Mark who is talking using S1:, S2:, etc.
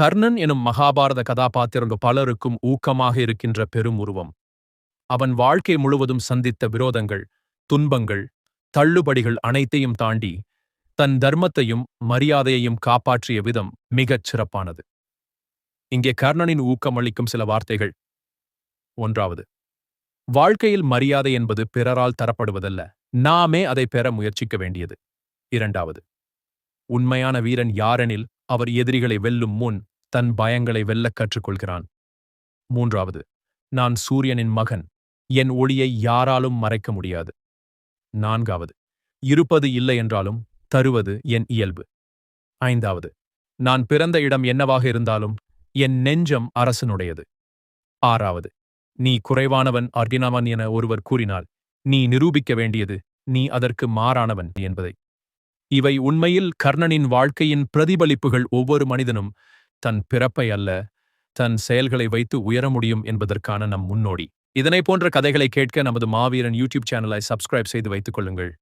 S1: கர்ணன் எனும் மகாபாரத கதாபாத்திரங்கள் பலருக்கும் ஊக்கமாக இருக்கின்ற பெரும் உருவம். அவன் வாழ்க்கை முழுவதும் சந்தித்த விரோதங்கள் துன்பங்கள் தள்ளுபடிகள் அனைத்தையும் தாண்டி தன் தர்மத்தையும் மரியாதையையும் காப்பாற்றிய விதம் மிகச் சிறப்பானது. இங்கே கர்ணனின் ஊக்கமளிக்கும் சில வார்த்தைகள். ஒன்றாவது வாழ்க்கையில் மரியாதை என்பது பிறரால் தரப்படுவதல்ல நாமே அதை பெற முயற்சிக்க வேண்டியது. இரண்டாவது உண்மையான வீரன் யாரெனில் அவர் எதிரிகளை வெல்லும் முன் தன் பயங்களை வெல்லக் கற்றுக்கொள்கிறான். மூன்றாவது நான் சூரியனின் மகன். என் ஒளியை யாராலும் மறைக்க முடியாது. நான்காவது இருப்பது இல்லை என்றாலும் தருவது என் இயல்பு. ஐந்தாவது நான் பிறந்த இடம் என்னவாக இருந்தாலும் என் நெஞ்சம் அரசனுடையது. ஆறாவது நீ குறைவானவன் அர்டினவன் என ஒருவர் கூறினால் நீ நிரூபிக்க வேண்டியது நீ அதற்கு மாறானவன் என்பதை. இவை உண்மையில் கர்ணனின் வாழ்க்கையின் பிரதிபலிப்புகள் ஒவ்வொரு மனிதனும் தன் பிறப்பை அல்ல தன் செயல்களை வைத்து உயர முடியும் என்பதற்கான நம் முன்னோடி. இதனை போன்ற கதைகளை கேட்க நமது மாவீரன் யூடியூப் சேனலை சப்ஸ்கிரைப் செய்து வைத்துக் கொள்ளுங்கள்.